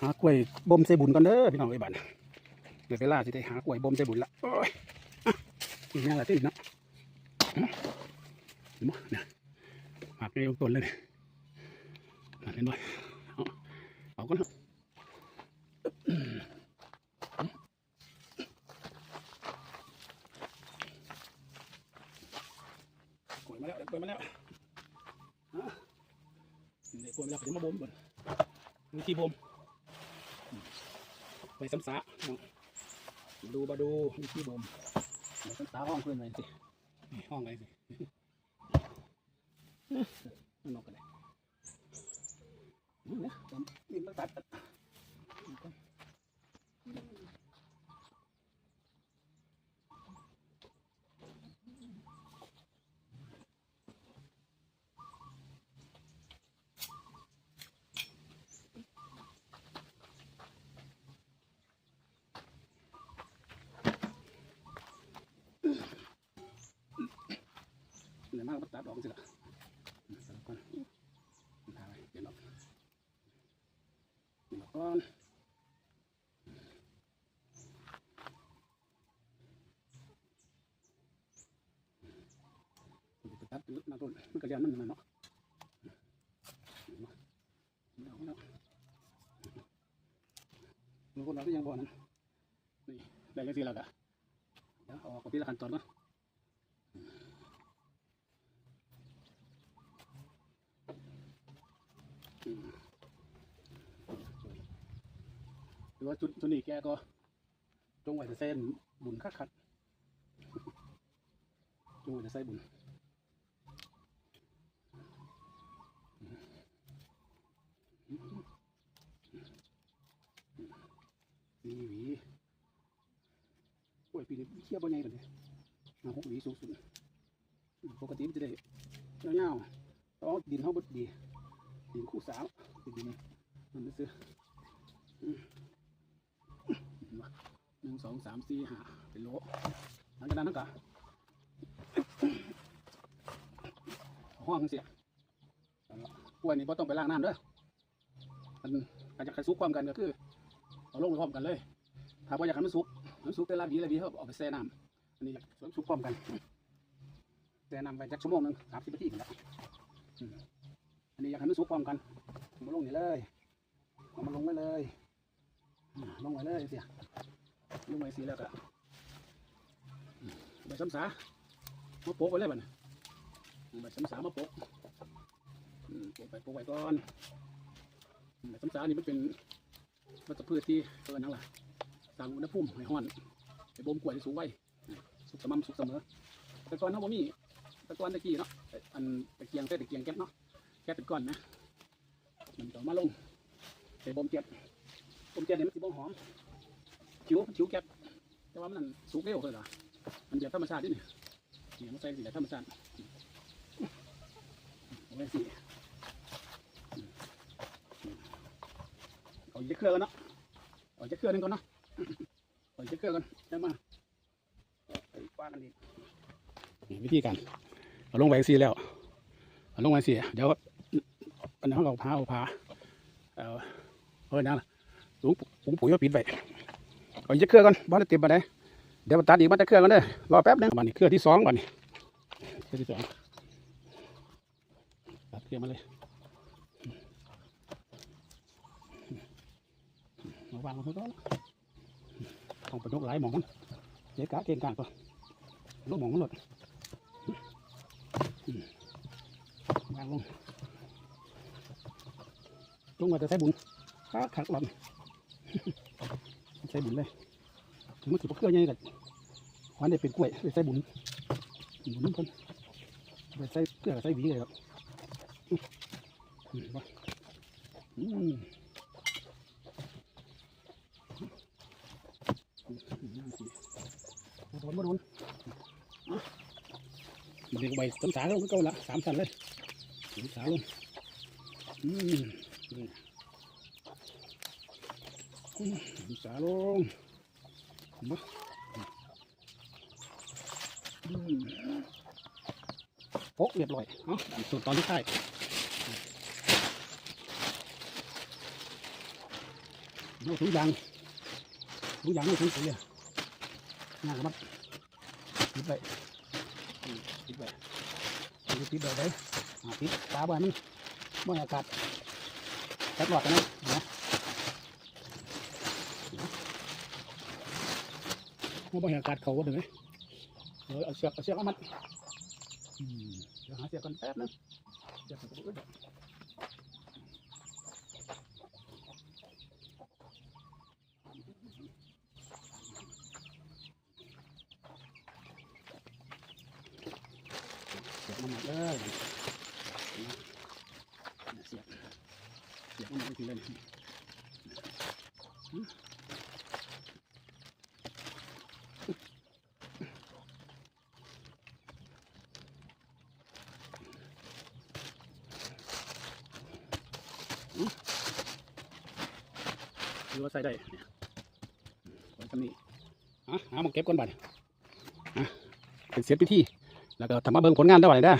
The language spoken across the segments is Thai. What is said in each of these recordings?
หากล้วยบ่มใส่บุญกันเด้อพี่น้องไอ้บัดเดี๋ยวเวลาสิได้หากล้วยบ่มใส่บุญละโอ้ยอีกอย่างละที่อีกเนาะมเห็นบ่เนี่ยหากในลงต้นเลยเนี่ยนั่นเห็นบ่เอาเอาก่อนเนาะกล้วยมาแล้วเดี๋ยวกล้วยมาแล้วอะเดี๋ยวกล้วยมาแล้วเดี๋ยวมาบ่มก่อนวิธีบ่ม ไปสัมสาดูมาดูพี่บ่มสัมสาห้องเพื่อนไปสิห้องอะไรสิมันนอกกันเลยนี่นะผมนี่มันตัด เดี๋ยวมากตัดออกสิละตัดก่อนถ่ายเดี๋ยวออกเดี๋ยวก่อนตัดมาต้นมันก็เรียนมันมันเนาะเอาแล้วมันคนเราก็ยังบ่นั้นนี่ได้ยังสิล้วกะเดี๋ยวเอาออกกับพี่ละขั้นตอนก่อนห รือว่าจุดจุดนี้แกก็จงไว้จะเส้นบุญคักคัดจงไว้จะใส่บุญสี่หวีโอ้ยปีนี้เทียบว่าไงกันเนี่ยมาหกหวีสูงสุดปกติมันจะได้เงาวๆต้องดินเขาบดดี ดินคู่สาวดินนี้มันไม่ซื้อหนึ่งสองสามสี่ห้าเป็นโลหลังจากนั้นนั่นก็ห้องเสียกล้วยนี่ไ่ต้องไปล้างน้ำด้อมันอาจจะใครซุกความกันก็คือเอาลงไปพร้อมกันเลยถ้าว่าอยากให้มันสุกมันสุกแต่ละบีละบีเขาเอาไปแช่น้ำอันนี้อยากขันสุกพร้อมกันแช่น้ำไปจักชั่วโมงหนึงสามสิบนาทีกันแล้ว อันนี้อยากให้มันสุกพร้อมกันมาลงนี่เลยเอามาลงไว้เลยอ่าลงไว้เลยเสียลงไปสีแล้วก็ใบซ้ำสามาโปะไปเลยบัดนใบซ้ำสามาโปะอืมโปะไปโปะไปก่อนใบซ้ำสานี่มันเป็นวัชพืชที่เกินนั่นแหละสร้างอุณหภูมิให้ห้อนให้บ่มกล้วยที่สูงไว้สุกสม่ำสุกเสมอแต่ก่อนเขาบ่มีแต่ก่อนตะกี้เนาะอันตะเกียงใส่ตะเกียงแก๊สเนาะ แก๊สเป็นก้อนนะมันก็เอมาลงใส่บ่มเจ็ดบ่มเจ็ดเนี่ยมันสิบ่หอมชิวชิวแก๊บแต่ว่ามันสุกเร็วเลยเหรอมันแบบธรรมชาตินี่เนี่ยมันใส่สีแบบธรรมชาติเอาไว้สิเอาอีกเครื่องกันเนาะเอาอีกเครื่องนึงก่อนเนาะเอาอีกเครื่องกันได้มาไปกว้างกันอีกวิธีการเอาลงไว้สีแล้วเอาลงไว้สีเดี๋ยว อันนี้เราพาเอาพาเอาเออนั่นล่ะสูงปุ๋งปุ๋ยมาปิดไว้เอาอีกเครื่องก่อนบ้านเต็มไปไหนเดี๋ยวมาตัดอีกมาตัดเครื่องกันเด้อรอแป๊บนึงบ้านนี้เครื่องที่สองบ้านนี้เครื่องที่สองตัดเครื่องมาเลยมาวางมันก่อนต้องไปยกหลายหมองมันเจ๊กะเก่งกางตัวลูกหมองมันหลดวางลง ลุงมาจะใช้บุญคักขักหลอนใช้บุญเลยถึงมันถือว่าเครื่องยังไงกันวันนี้เป็นกล้วยไปใส่บุญบุญน้ำคนไปใส่เกลือใส่หวีเลยครับอืมอืมว่ะอืมอืมน้ำสิมาโดนมาโดนอะมันเด็กใบต้นสาลงก็เก่าละสามสันเลยต้นสาลงอืม สาลงมาอืมโป๊ะเรียบร้อยเนาะส่วนตอนที่ท้ายเอาถุงยางถุงยางไม่ถุงปุ๋ยอะงานกับมันปิดไปปิดไปปิดปิดไปได้ปิดฝาไว้มันไม่ให้อากาศ จัดหลอดกันนะนะไม่ให้อากาศเขาก็ได้ไหมเดี๋ยวเอาเชือกเอาเชือกเอามัดอืมเดี๋ยวหาเชือกกันแป๊บนึงเชือกกันก็ได้เสียบมันหมดเลยเสียบ เสียบมันหมดทีเลยดูว่าใส่ได้เนี่ยไว้ตรงนี้อะหามาเก็บก่อนบัดอะเป็นเสร็จพิธีแล้วก็ทำมาเบิ่งผลงานได้ไหวได้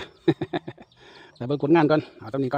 แต่เบิ่งผลงานก่อนเอาตรงนี้ก่อน